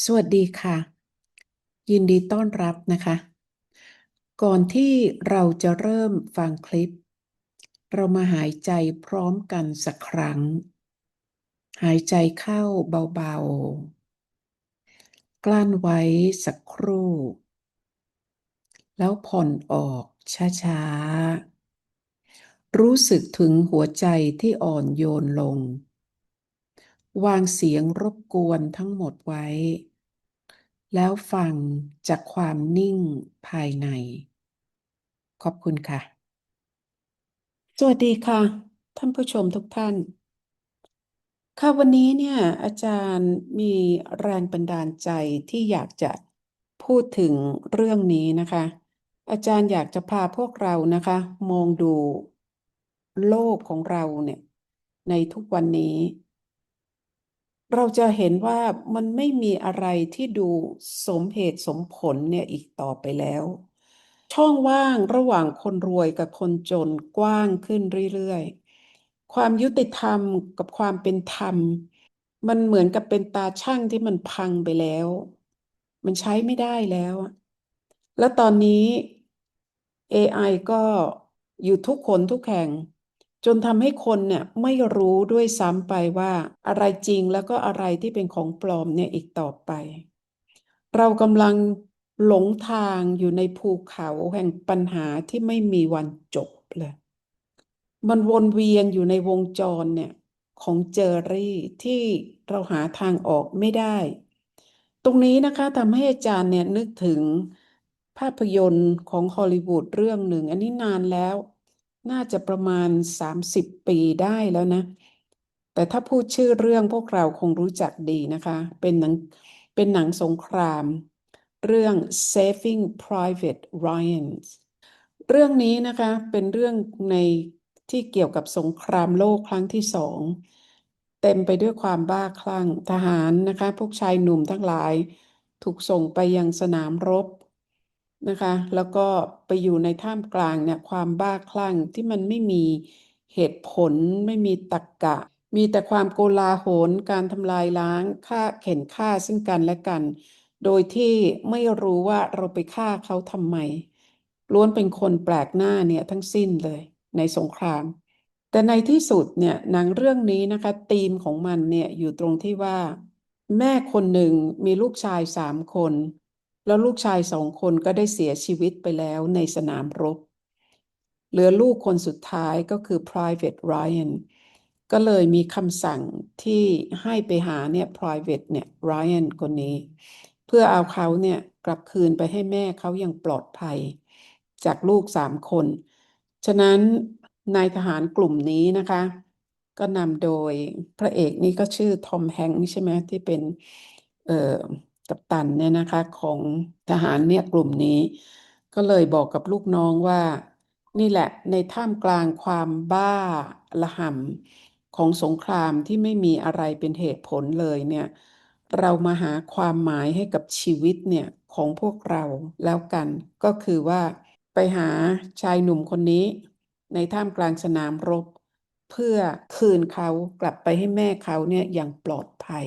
สวัสดีค่ะ ยินดีต้อนรับนะคะ ก่อนที่เราจะเริ่มฟังคลิป เรามาหายใจพร้อมกันสักครั้ง หายใจเข้าเบาๆ กลั้นไว้สักครู่ แล้วผ่อนออกช้าๆ รู้สึกถึงหัวใจที่อ่อนโยนลง วางเสียงรบกวนทั้งหมดไว้ แล้วฟังจากความนิ่งภายใน ขอบคุณค่ะ สวัสดีค่ะ ท่านผู้ชมทุกท่าน ค่ะวันนี้เนี่ยอาจารย์มีแรงบันดาลใจที่อยากจะพูดถึงเรื่องนี้นะคะ อาจารย์อยากจะพาพวกเรานะคะ มองดูโลกของเราเนี่ยในทุกวันนี้ เราจะเห็นว่ามันไม่มีอะไรที่ดูสมเหตุสมผลเนี่ยอีกต่อไปแล้ว ช่องว่างระหว่างคนรวยกับคนจนกว้างขึ้นเรื่อยๆ ความยุติธรรมกับความเป็นธรรม มันเหมือนกับเป็นตาช่างที่มันพังไปแล้ว มันใช้ไม่ได้แล้วอะแล้วตอนนี้ AI ก็อยู่ทุกคนทุกแห่ง จนทำให้คนเนี่ยไม่รู้ด้วยซ้ำไปว่าอะไรจริงแล้วก็อะไรที่เป็นของปลอมเนี่ยอีกต่อไป เรากำลังหลงทางอยู่ในภูเขาแห่งปัญหาที่ไม่มีวันจบเลย มันวนเวียนอยู่ในวงจรเนี่ยของเจอรี่ที่เราหาทางออกไม่ได้ ตรงนี้นะคะทำให้อาจารย์เนี่ยนึกถึงภาพยนตร์ของฮอลลีวูดเรื่องหนึ่ง อันนี้นานแล้ว น่าจะประมาณ 30 ปีได้แล้วนะ แต่ถ้าพูดชื่อเรื่องพวกเราคงรู้จักดีนะคะ เป็นหนังเป็นหนังสงคราม เรื่อง Saving Private Ryan เรื่องนี้นะคะเป็นเรื่องในที่เกี่ยวกับสงครามโลกครั้งที่สองเต็มไปด้วยความบ้าคลั่งทหารนะคะ พวกชายหนุ่มทั้งหลาย ถูกส่งไปยังสนามรบ นะคะ แล้วก็ไปอยู่ในท่ามกลางเนี่ยความบ้าคลั่งที่มันไม่มีเหตุผลไม่มีตรรกะ มีแต่ความโกลาหลการทำลายล้างฆ่าเข็นฆ่าซึ่งกันและกัน โดยที่ไม่รู้ว่าเราไปฆ่าเขาทำไมล้วนเป็นคนแปลกหน้าเนี่ยทั้งสิ้นเลยในสงคราม แต่ในที่สุดเนี่ยหนังเรื่องนี้นะคะธีมของมันเนี่ยอยู่ตรงที่ว่า แม่คนหนึ่งมีลูกชายสามคน แล้วลูกชายสองคนก็ได้เสียชีวิตไปแล้วในสนามรบ เหลือลูกคนสุดท้ายก็คือ Private Ryan ก็เลยมีคำสั่งที่ให้ไปหาเนี่ย Private เนี่ย Ryan คนนี้ เพื่อเอาเขาเนี่ยกลับคืนไปให้แม่เขาอย่างปลอดภัย จากลูกสามคน ฉะนั้นนายทหารกลุ่มนี้นะคะ ก็นำโดยพระเอกนี่ก็ชื่อทอมแฮงค์ใช่ไหมที่เป็นเอ่อ กัปตันเนี่ยนะคะของทหารเนี่ยกลุ่มนี้ ก็เลยบอกกับลูกน้องว่า นี่แหละในท่ามกลางความบ้าระห่ำของสงครามที่ไม่มีอะไรเป็นเหตุผลเลยเนี่ย เรามาหาความหมายให้กับชีวิตเนี่ยของพวกเราแล้วกัน ก็คือว่าไปหาชายหนุ่มคนนี้ ในท่ามกลางสนามรบ เพื่อคืนเขากลับไปให้แม่เขาเนี่ยอย่างปลอดภัย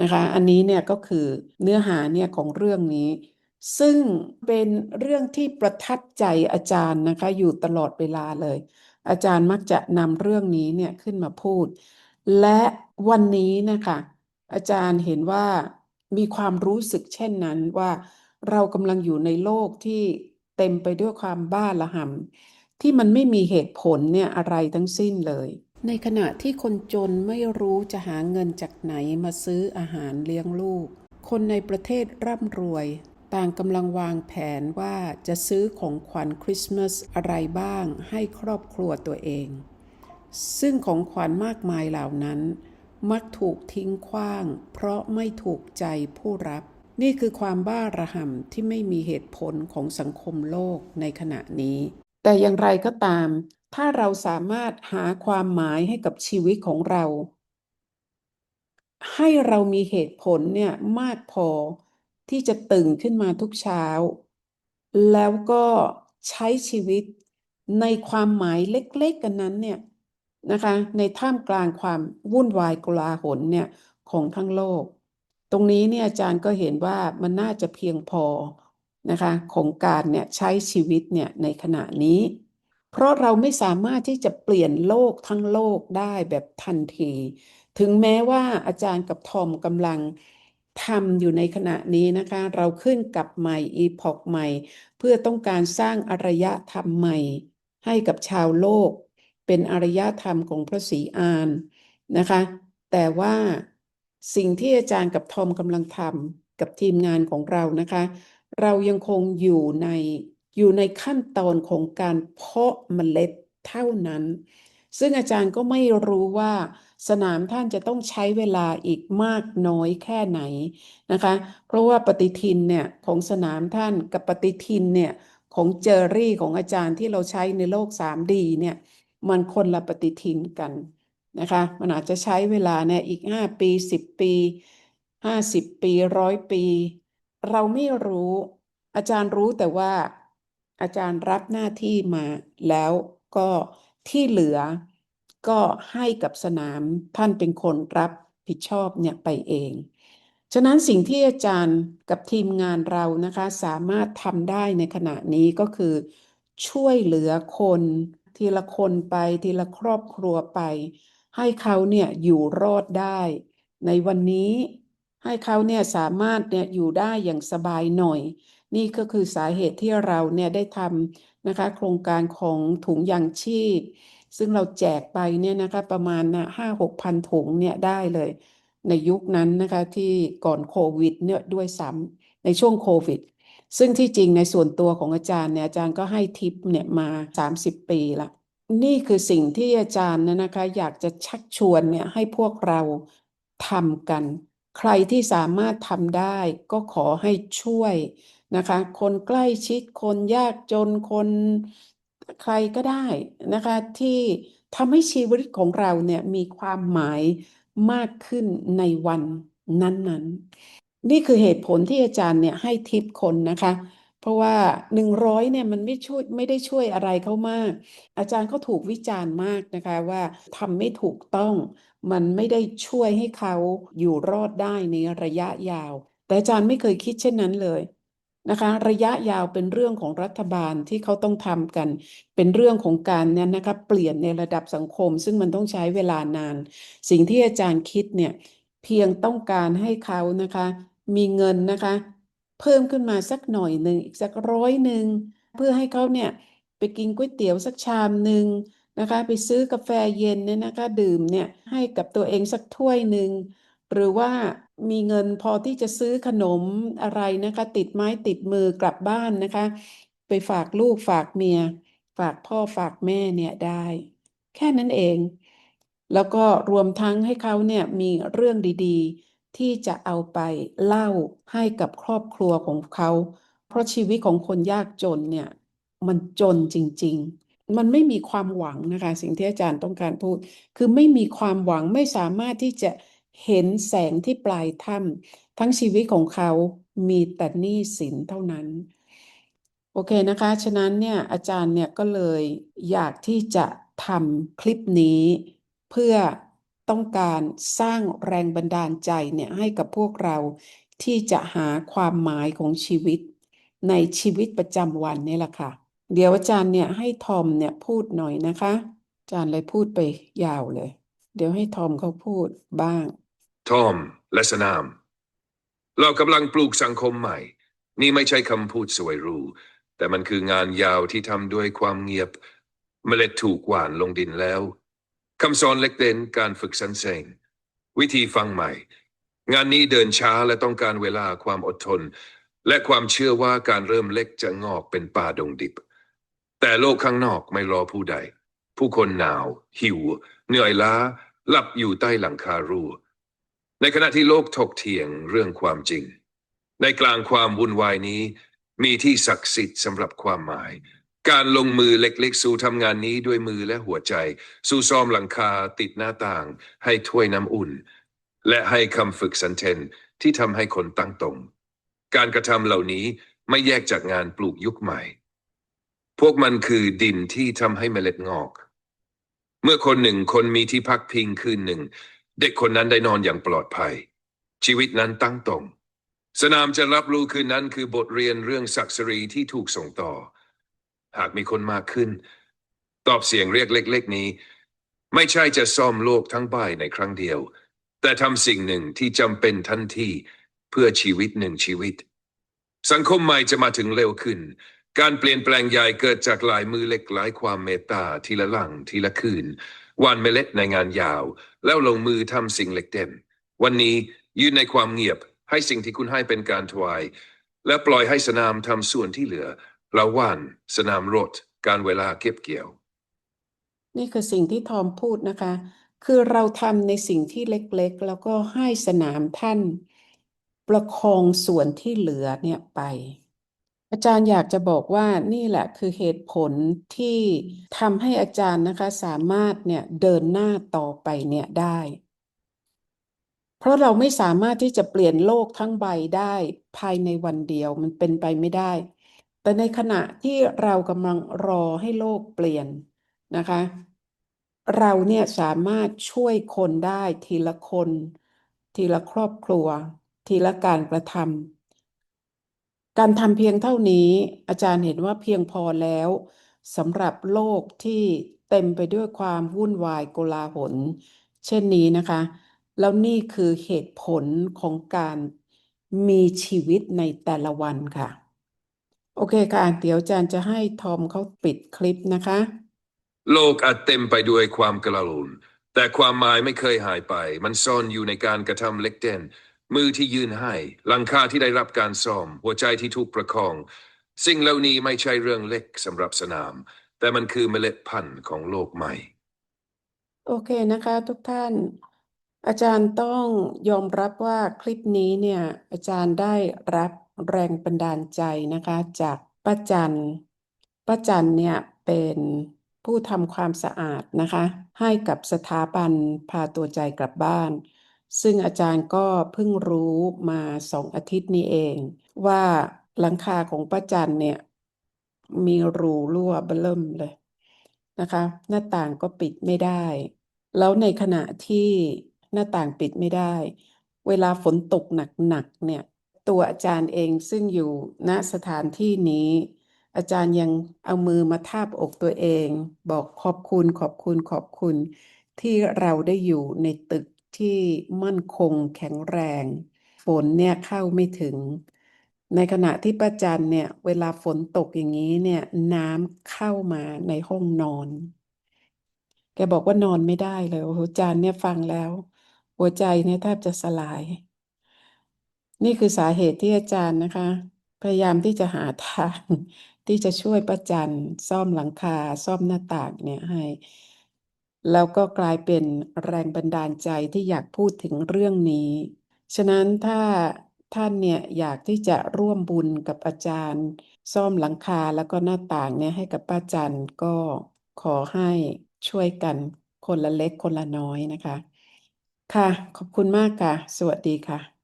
นะคะอันนี้เนี่ยก็คือเนื้อหาเนี่ยของเรื่องนี้ ซึ่งเป็นเรื่องที่ประทับใจอาจารย์นะคะอยู่ตลอดเวลาเลย อาจารย์มักจะนำเรื่องนี้เนี่ยขึ้นมาพูด และวันนี้นะคะอาจารย์เห็นว่ามีความรู้สึกเช่นนั้นว่าเรากำลังอยู่ในโลกที่เต็มไปด้วยความบ้าระห่ำที่มันไม่มีเหตุผลเนี่ยอะไรทั้งสิ้นเลย ในขณะที่คนจนไม่รู้จะหาเงินจากไหนมาซื้ออาหารเลี้ยงลูก คนในประเทศร่ำรวย ต่างกำลังวางแผนว่าจะซื้อของขวัญคริสต์มาสอะไรบ้างให้ครอบครัวตัวเอง ซึ่งของขวัญมากมายเหล่านั้น มักถูกทิ้งขว้าง เพราะไม่ถูกใจผู้รับ นี่คือความบ้าระห่ำที่ไม่มีเหตุผลของสังคมโลกในขณะนี้ แต่อย่างไรก็ตาม ถ้าเราสามารถหาความหมายให้กับชีวิตของเรา ให้เรามีเหตุผลเนี่ยมากพอที่จะตื่นขึ้นมาทุกเช้า แล้วก็ใช้ชีวิตในความหมายเล็กๆกันนั้นเนี่ยนะคะ ในท่ามกลางความวุ่นวายกลาหลเนี่ยของทั้งโลก ตรงนี้เนี่ยอาจารย์ก็เห็นว่ามันน่าจะเพียงพอนะคะของการเนี่ยใช้ชีวิตเนี่ยในขณะนี้ เพราะเราไม่สามารถที่จะเปลี่ยนโลกทั้งโลกได้แบบทันที ถึงแม้ว่าอาจารย์กับทอมกำลังทำอยู่ในขณะนี้นะคะ เราขึ้นกับใหม่อีพอกใหม่ เพื่อต้องการสร้างอารยธรรมใหม่ ให้กับชาวโลก เป็นอารยธรรมของพระศรีอานนะคะ แต่ว่าสิ่งที่อาจารย์กับทอมกำลังทำกับทีมงานของเรานะคะ เรายังคงอยู่ใน อยู่ในขั้นตอนของการเพาะเมล็ดเท่านั้น ซึ่งอาจารย์ก็ไม่รู้ว่าสนามท่านจะต้องใช้เวลาอีกมากน้อยแค่ไหนนะคะ เพราะว่าปฏิทินเนี่ยของสนามท่านกับปฏิทินเนี่ยของเจอรี่ของอาจารย์ที่เราใช้ในโลก 3D เนี่ยมันคนละปฏิทินกันนะคะ มันอาจจะใช้เวลาเนี่ยอีก 5 ปี 10 ปี 50 ปีร้อยปี เราไม่รู้อาจารย์รู้แต่ว่า อาจารย์รับหน้าที่มาแล้วก็ที่เหลือก็ให้กับสนามท่านเป็นคนรับผิดชอบเนี่ยไปเอง ฉะนั้นสิ่งที่อาจารย์กับทีมงานเรานะคะสามารถทำได้ในขณะนี้ก็คือ ช่วยเหลือคนทีละคนไปทีละครอบครัวไป ให้เขาเนี่ยอยู่รอดได้ ในวันนี้ให้เขาเนี่ยสามารถเนี่ยอยู่ได้อย่างสบายหน่อย นี่ก็คือสาเหตุที่เราเนี่ยได้ทำนะคะ โครงการของถุงยางชีพ ซึ่งเราแจกไปเนี่ยนะคะประมาณนะห้าหกพันถุงเนี่ยได้เลย ในยุคนั้นนะคะที่ก่อนโควิดเนี่ยด้วยซ้ำในช่วงโควิด ซึ่งที่จริงในส่วนตัวของอาจารย์เนี่ยอาจารย์ก็ให้ทิปเนี่ยมา 30 ปีละนี่คือสิ่งที่อาจารย์เนยนะคะ อยากจะชักชวนเนี่ยให้พวกเราทำกัน ใครที่สามารถทำได้ก็ขอให้ช่วย นะคะ คนใกล้ชิดคนยากจนคนใครก็ได้นะคะ ที่ทำให้ชีวิตของเราเนี่ยมีความหมายมากขึ้นในวันนั้นๆ นี่คือเหตุผลที่อาจารย์เนี่ยให้ทิปคนนะคะ เพราะว่าหนึ่งร้อยเนี่ยมันไม่ช่วยไม่ได้ช่วยอะไรเขามาก อาจารย์เขาถูกวิจารณ์มากนะคะว่าทำไม่ถูกต้อง มันไม่ได้ช่วยให้เขาอยู่รอดได้ในระยะยาว แต่อาจารย์ไม่เคยคิดเช่นนั้นเลย นะคะระยะยาวเป็นเรื่องของรัฐบาลที่เขาต้องทำกัน เป็นเรื่องของการเนี่ยนะคะเปลี่ยนในระดับสังคม ซึ่งมันต้องใช้เวลานาน สิ่งที่อาจารย์คิดเนี่ยเพียงต้องการให้เขานะคะมีเงินนะคะเพิ่มขึ้นมาสักหน่อยหนึ่งอีกสักร้อยหนึ่งเพื่อให้เขาเนี่ยไปกินก๋วยเตี๋ยวสักชามหนึ่งนะคะไปซื้อกาแฟเย็นเนี่ยนะคะดื่มเนี่ยให้กับตัวเองสักถ้วยหนึ่ง หรือว่ามีเงินพอที่จะซื้อขนมอะไรนะคะ ติดไม้ติดมือกลับบ้านนะคะ ไปฝากลูกฝากเมีย ฝากพ่อฝากแม่เนี่ยได้ แค่นั้นเอง แล้วก็รวมทั้งให้เขาเนี่ยมีเรื่องดีๆ ที่จะเอาไปเล่าให้กับครอบครัวของเขา เพราะชีวิตของคนยากจนเนี่ย มันจนจริง ๆมันไม่มีความหวังนะคะ สิ่งที่อาจารย์ต้องการพูด คือไม่มีความหวังไม่สามารถที่จะ เห็นแสงที่ปลายถ้ำทั้งชีวิตของเขามีแต่หนี้สินเท่านั้น โอเคนะคะ ฉะนั้นเนี่ยอาจารย์เนี่ยก็เลยอยากที่จะทำคลิปนี้ เพื่อต้องการสร้างแรงบันดาลใจเนี่ยให้กับพวกเราที่จะหาความหมายของชีวิตในชีวิตประจำวันนี่แหละค่ะ เดี๋ยวอาจารย์เนี่ยให้ทอมเนี่ยพูดหน่อยนะคะ อาจารย์เลยพูดไปยาวเลย เดี๋ยวให้ทอมเขาพูดบ้าง ทอม และสนาม เรากำลังปลูกสังคมใหม่ นี่ไม่ใช่คำพูดสวยหรูแต่มันคืองานยาวที่ทำด้วยความเงียบ เมล็ดถูกหว่านลงดินแล้วคำสอนเล็กเด่นการฝึกสันเซงวิธีฟังใหม่ งานนี้เดินช้าและต้องการเวลาความอดทน และความเชื่อว่าการเริ่มเล็กจะงอกเป็นป่าดงดิบ แต่โลกข้างนอกไม่รอผู้ใด ผู้คนหนาว หิว เหนื่อยล้าหลับอยู่ใต้หลังคารูในขณะที่โลกถกเถียงเรื่องความจริง ในกลางความวุ่นวายนี้ มีที่ศักดิ์สิทธิ์สำหรับความหมาย การลงมือเล็กๆ สู่ทำงานนี้ด้วยมือและหัวใจ สู่ซ่อมหลังคาติดหน้าต่าง ให้ถ้วยน้ำอุ่น และให้คำฝึกสันเทนที่ทำให้คนตั้งตรง การกระทำเหล่านี้ไม่แยกจากงานปลูกยุคใหม่ พวกมันคือดินที่ทำให้เมล็ดงอก เมื่อคนหนึ่งคนมีที่พักพิงคืนหนึ่ง เด็กคนนั้นได้นอนอย่างปลอดภัย ชีวิตนั้นตั้งตรง สนามจะรับรู้คืนนั้นคือบทเรียนเรื่องศักดิ์ศรีที่ถูกส่งต่อ หากมีคนมากขึ้น ตอบเสียงเรียกเล็ก ๆ นี้ ไม่ใช่จะซ่อมโลกทั้งใบในครั้งเดียว แต่ทำสิ่งหนึ่งที่จำเป็นทันทีเพื่อชีวิตหนึ่งชีวิต สังคมใหม่จะมาถึงเร็วขึ้น การเปลี่ยนแปลงใหญ่เกิดจากหลายมือเล็กหลายความเมตตาทีละหลังทีละคืนวานเมล็ดในงานยาว แล้วลงมือทำสิ่งเล็กเด่นวันนี้ยืนในความเงียบให้สิ่งที่คุณให้เป็นการถวาย และปล่อยให้สนามทำส่วนที่เหลือละว่านสนามรถการเวลาเก็บเกี่ยว นี่คือสิ่งที่ทอมพูดนะคะ คือเราทำในสิ่งที่เล็กๆ แล้วก็ให้สนามท่าน ประคองส่วนที่เหลือเนี่ยไป อาจารย์อยากจะบอกว่านี่แหละคือเหตุผลที่ทำให้อาจารย์นะคะสามารถเนี่ยเดินหน้าต่อไปเนี่ยได้ เพราะเราไม่สามารถที่จะเปลี่ยนโลกทั้งใบได้ภายในวันเดียวมันเป็นไปไม่ได้ แต่ในขณะที่เรากำลังรอให้โลกเปลี่ยนนะคะ เราเนี่ยสามารถช่วยคนได้ทีละคน ทีละครอบครัว ทีละการกระทำ การทำเพียงเท่านี้ อาจารย์เห็นว่าเพียงพอแล้วสำหรับโลกที่เต็มไปด้วยความวุ่นวายโกลาหล เช่นนี้นะคะ แล้วนี่คือเหตุผลของการมีชีวิตในแต่ละวันค่ะ โอเคค่ะเดี๋ยวอาจารย์จะให้ทอมเขาปิดคลิปนะคะ โลกอาจเต็มไปด้วยความกระลุนแต่ความหมายไม่เคยหายไป มันซ่อนอยู่ในการกระทำเล็กเด่น มือที่ยืนให้หลังคาที่ได้รับการซ่อม หัวใจที่ถูกประคอง สิ่งเหล่านี้ไม่ใช่เรื่องเล็กสำหรับสนาม แต่มันคือเมล็ดพันธุ์ของโลกใหม่ โอเคนะคะ ทุกท่าน อาจารย์ต้องยอมรับว่าคลิปนี้เนี่ยอาจารย์ได้รับแรงบันดาลใจนะคะ จากป้าจันป้าจันเนี่ยเป็นผู้ทำความสะอาดนะคะ ให้กับสถาบันพาตัวใจกลับบ้าน ซึ่งอาจารย์ก็เพิ่งรู้มาสองอาทิตย์นี้เอง ว่าหลังคาของป้าจันเนี่ย มีรูรั่วเบิ่มเลยนะคะ หน้าต่างก็ปิดไม่ได้ แล้วในขณะที่หน้าต่างปิดไม่ได้ เวลาฝนตกหนักๆเนี่ย ตัวอาจารย์เองซึ่งอยู่ณสถานที่นี้ อาจารย์ยังเอามือมาทาบอกตัวเอง บอกขอบคุณขอบคุณขอบคุณที่เราได้อยู่ในตึก ที่มั่นคงแข็งแรง ฝนเนี่ยเข้าไม่ถึง ในขณะที่ป้าจันเนี่ย เวลาฝนตกอย่างนี้เนี่ย น้ำเข้ามาในห้องนอน แกบอกว่านอนไม่ได้เลยโอ้โหจารย์เนี่ยฟังแล้ว หัวใจเนี่ยแทบจะสลาย นี่คือสาเหตุที่อาจารย์นะคะ พยายามที่จะหาทางที่จะช่วยป้าจันซ่อมหลังคาซ่อมหน้าต่างเนี่ยให้ แล้วก็กลายเป็นแรงบันดาลใจที่อยากพูดถึงเรื่องนี้ ฉะนั้นถ้าท่านเนี่ยอยากที่จะร่วมบุญกับอาจารย์ ซ่อมหลังคาแล้วก็หน้าต่างเนี่ยให้กับป้าจันก็ขอให้ช่วยกันคนละเล็กคนละน้อยนะคะ ค่ะ ขอบคุณมากค่ะ สวัสดีค่ะ